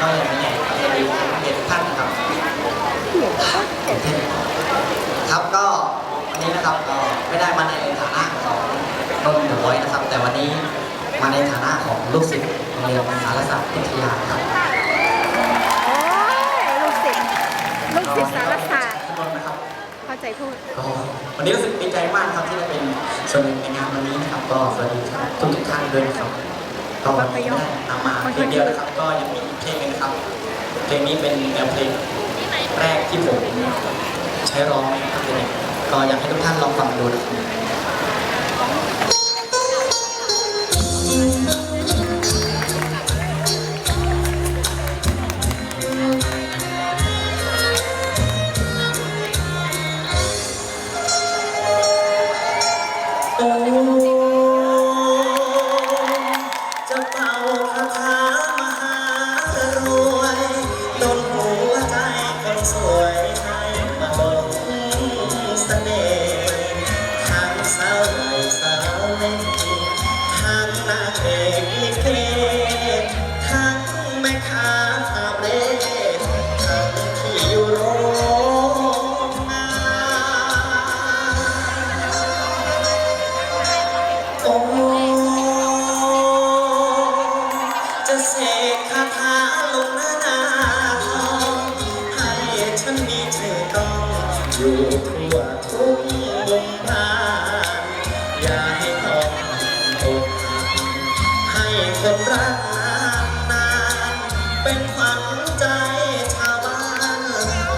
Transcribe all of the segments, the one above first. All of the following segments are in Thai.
ก็ยังไม่ใหญ่ครับจะมีเด็กท่านครับครับก็วันนี้นะครับก็ไม่ได้มาในฐานะของนนท์หรือไว้นะครับ แต่วันนี้มาในฐานะของลูกศิษย์โรงเรียนสารศาสตร์พิทยาครับโอ้ยลูกศิษย์ลูกศิษย์สารศาสตร์ทุกคนนะครับเข้าใจพูดก็วันนี้รู้สึกดีใจมากครับที่ได้เป็นส่วนหนึ่งในงานวันนี้นะครับก็สวัสดีครับทุกทุกๆท่านด้วยนะครับ ก็วันนี้ได้นำมาเพลงเดียวนะครับ ก็ยังมีอีกเพลงนึงครับ เพลงนี้เป็นแนวเพลงแรกที่ผมใช้ร้องนะครับก็อยากให้ทุกท่านลองฟังดูนะครับ จะเสกคาถาลงหน้าหนาทองให้ฉันมีชื่อต้องอยู่ทั่วทุกมุมบ้านอย่าให้ต้องอกหักให้คนรักนานนานเป็นขวัญใจชาวบ้าน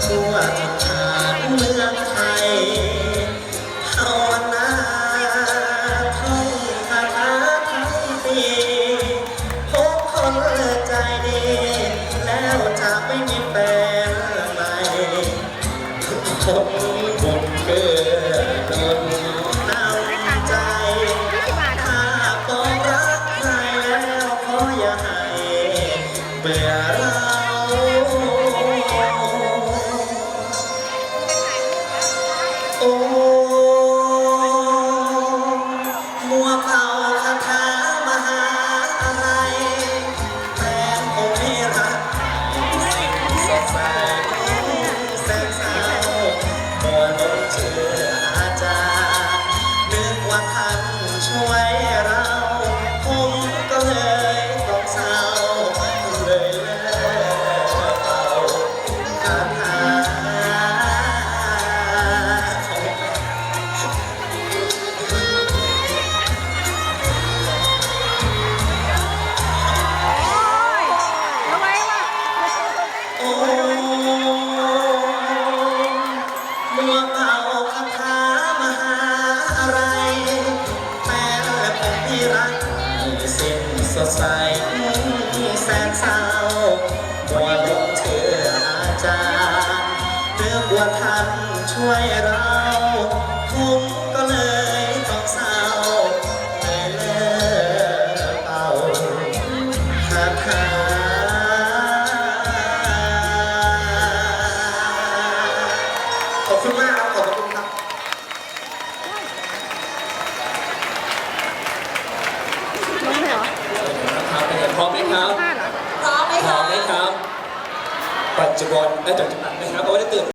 ทั่วทุก ไม่มีแฟนใหม่คนา สดใสแสนเศร้ามัวลงเชื่ออาจารย์เนื้อกว่าท่านช่วยเราผมก็เลยต้องเศร้าเลยเลิกเป่าคาถาขอบคุณมากครับ ขอบคุณครับ ลงเลยเหรอ ครับเป็นไงพร้อมไหม ครับพลาดเหรอพร้อมไหมพร้อคะมไหมครับ ปัจจุบันและปัจจุบันนะครับเอาไว้ได้ตื่น